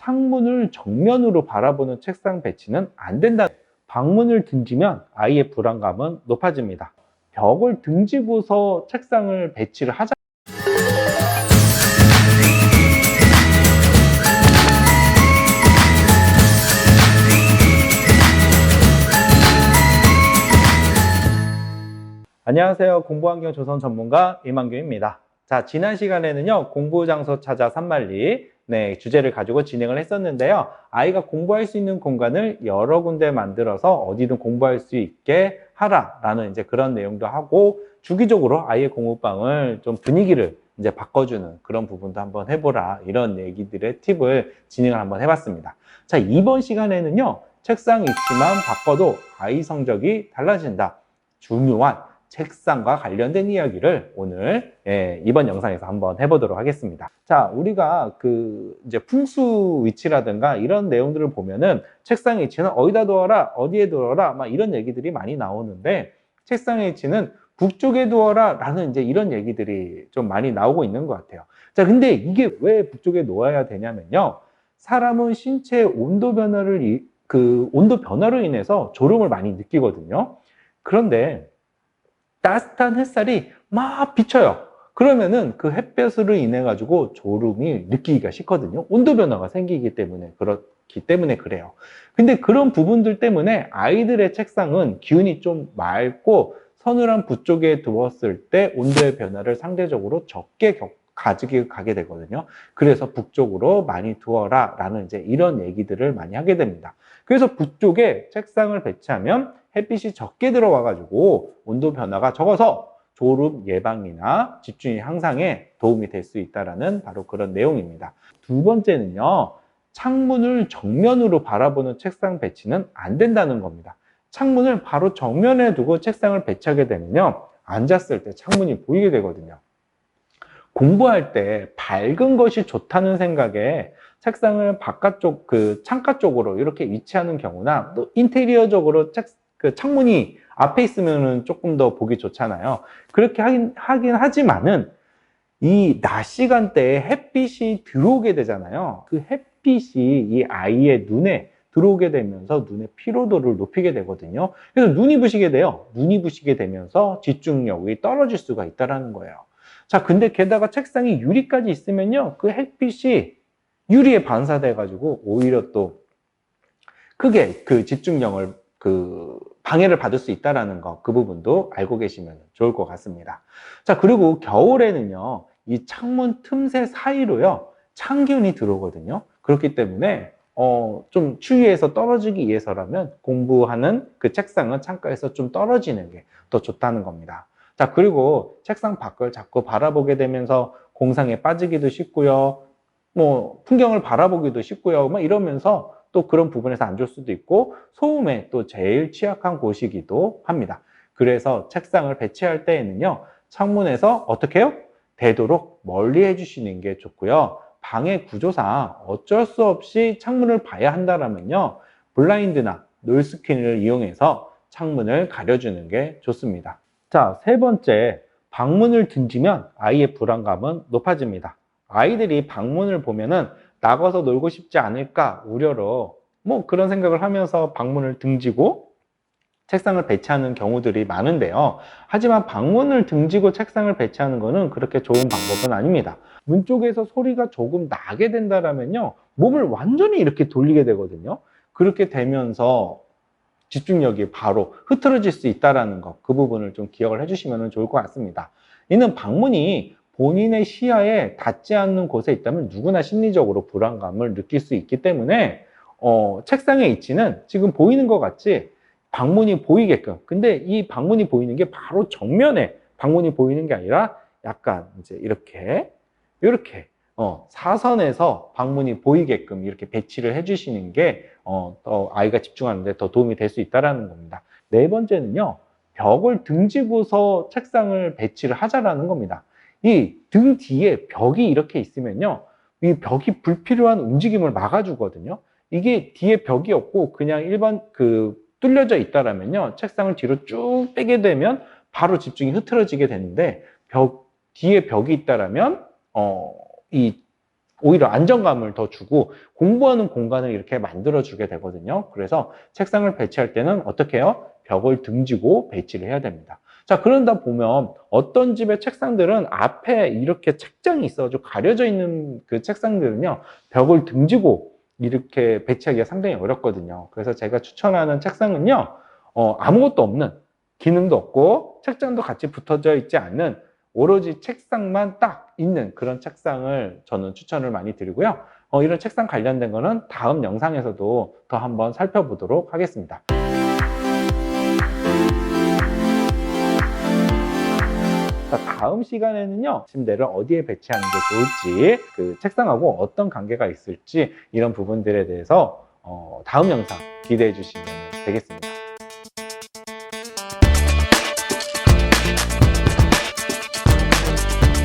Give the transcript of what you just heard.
창문을 정면으로 바라보는 책상 배치는 안 된다. 방문을 등지면 아이의 불안감은 높아집니다. 벽을 등지고서 책상을 배치를 하자. 안녕하세요. 공부환경 조선 전문가 이만규입니다. 자, 지난 시간에는요, 공부 장소 찾아 산만리, 네, 주제를 가지고 진행을 했었는데요. 아이가 공부할 수 있는 공간을 여러 군데 만들어서 어디든 공부할 수 있게 하라라는 이제 그런 내용도 하고, 주기적으로 아이의 공부방을 좀 분위기를 이제 바꿔주는 그런 부분도 한번 해보라. 이런 얘기들의 팁을 진행을 한번 해봤습니다. 자, 이번 시간에는요, 책상 위치만 바꿔도 아이 성적이 달라진다. 중요한 책상과 관련된 이야기를 오늘 예, 이번 영상에서 한번 해보도록 하겠습니다. 자, 우리가 그 이제 풍수 위치라든가 이런 내용들을 보면은 책상 위치는 어디다 두어라, 어디에 두어라, 막 이런 얘기들이 많이 나오는데 책상 위치는 북쪽에 두어라 라는 이제 이런 얘기들이 좀 많이 나오고 있는 것 같아요. 자, 근데 이게 왜 북쪽에 놓아야 되냐면요. 사람은 신체 온도 변화를 이- 그 온도 변화로 인해서 졸음을 많이 느끼거든요. 그런데 따뜻한 햇살이 막 비쳐요. 그러면은 그 햇볕으로 인해 가지고 졸음이 느끼기가 싫거든요. 온도 변화가 생기기 때문에 그렇기 때문에 그래요. 근데 그런 부분들 때문에 아이들의 책상은 기운이 좀 맑고 서늘한 북쪽에 두었을 때 온도의 변화를 상대적으로 적게 겪- 가지게 가게 되거든요. 그래서 북쪽으로 많이 두어라 라는 이제 이런 얘기들을 많이 하게 됩니다. 그래서 북쪽에 책상을 배치하면 햇빛이 적게 들어와 가지고 온도 변화가 적어서 졸음 예방이나 집중력 향상에 도움이 될 수 있다라는 바로 그런 내용입니다. 두 번째는요. 창문을 정면으로 바라보는 책상 배치는 안 된다는 겁니다. 창문을 바로 정면에 두고 책상을 배치하게 되면요. 앉았을 때 창문이 보이게 되거든요. 공부할 때 밝은 것이 좋다는 생각에 책상을 바깥쪽 그 창가 쪽으로 이렇게 위치하는 경우나 또 인테리어적으로 책, 그 창문이 앞에 있으면은 조금 더 보기 좋잖아요. 그렇게 하긴, 하긴 하지만은 이 낮 시간대에 햇빛이 들어오게 되잖아요. 그 햇빛이 이 아이의 눈에 들어오게 되면서 눈의 피로도를 높이게 되거든요. 그래서 눈이 부시게 돼요. 눈이 부시게 되면서 집중력이 떨어질 수가 있다라는 거예요. 자, 근데 게다가 책상이 유리까지 있으면요. 그 햇빛이 유리에 반사돼 가지고 오히려 또 크게 그 집중력을 그 방해를 받을 수 있다라는 거 그 부분도 알고 계시면 좋을 것 같습니다. 자, 그리고 겨울에는요. 이 창문 틈새 사이로요. 찬기운이 들어오거든요. 그렇기 때문에 어, 좀 추위에서 떨어지기 위해서라면 공부하는 그 책상은 창가에서 좀 떨어지는 게 더 좋다는 겁니다. 자, 그리고 책상 밖을 자꾸 바라보게 되면서 공상에 빠지기도 쉽고요. 뭐, 풍경을 바라보기도 쉽고요. 막 이러면서 또 그런 부분에서 안 좋을 수도 있고, 소음에 또 제일 취약한 곳이기도 합니다. 그래서 책상을 배치할 때에는요, 창문에서 어떻게 해요? 되도록 멀리 해주시는 게 좋고요. 방의 구조상 어쩔 수 없이 창문을 봐야 한다라면요, 블라인드나 놀스킨을 이용해서 창문을 가려주는 게 좋습니다. 자, 세 번째, 방문을 등지면 아이의 불안감은 높아집니다. 아이들이 방문을 보면은 나가서 놀고 싶지 않을까 우려로 뭐 그런 생각을 하면서 방문을 등지고 책상을 배치하는 경우들이 많은데요. 하지만 방문을 등지고 책상을 배치하는 것은 그렇게 좋은 방법은 아닙니다. 문 쪽에서 소리가 조금 나게 된다라면요. 몸을 완전히 이렇게 돌리게 되거든요. 그렇게 되면서 집중력이 바로 흐트러질 수 있다라는 것, 그 부분을 좀 기억을 해주시면 좋을 것 같습니다. 이는 방문이 본인의 시야에 닿지 않는 곳에 있다면 누구나 심리적으로 불안감을 느낄 수 있기 때문에 어, 책상의 위치는 지금 보이는 것 같지 방문이 보이게끔. 근데 이 방문이 보이는 게 바로 정면에 방문이 보이는 게 아니라 약간 이제 이렇게 이렇게 어, 사선에서 방문이 보이게끔 이렇게 배치를 해주시는 게 어, 더 아이가 집중하는데 더 도움이 될 수 있다라는 겁니다. 네 번째는요, 벽을 등지고서 책상을 배치를 하자라는 겁니다. 이 등 뒤에 벽이 이렇게 있으면요, 이 벽이 불필요한 움직임을 막아주거든요. 이게 뒤에 벽이 없고 그냥 일반 그 뚫려져 있다라면요, 책상을 뒤로 쭉 빼게 되면 바로 집중이 흐트러지게 되는데 벽 뒤에 벽이 있다라면 어, 이 오히려 안정감을 더 주고 공부하는 공간을 이렇게 만들어 주게 되거든요. 그래서 책상을 배치할 때는 어떻게 해요? 벽을 등지고 배치를 해야 됩니다. 자, 그런다 보면 어떤 집의 책상들은 앞에 이렇게 책장이 있어가지고 가려져 있는 그 책상들은요, 벽을 등지고 이렇게 배치하기가 상당히 어렵거든요. 그래서 제가 추천하는 책상은요, 어, 아무것도 없는, 기능도 없고, 책장도 같이 붙어져 있지 않는, 오로지 책상만 딱 있는 그런 책상을 저는 추천을 많이 드리고요. 어, 이런 책상 관련된 거는 다음 영상에서도 더 한번 살펴보도록 하겠습니다. 자, 다음 시간에는요, 침대를 어디에 배치하는 게 좋을지, 그 책상하고 어떤 관계가 있을지, 이런 부분들에 대해서, 어, 다음 영상 기대해 주시면 되겠습니다.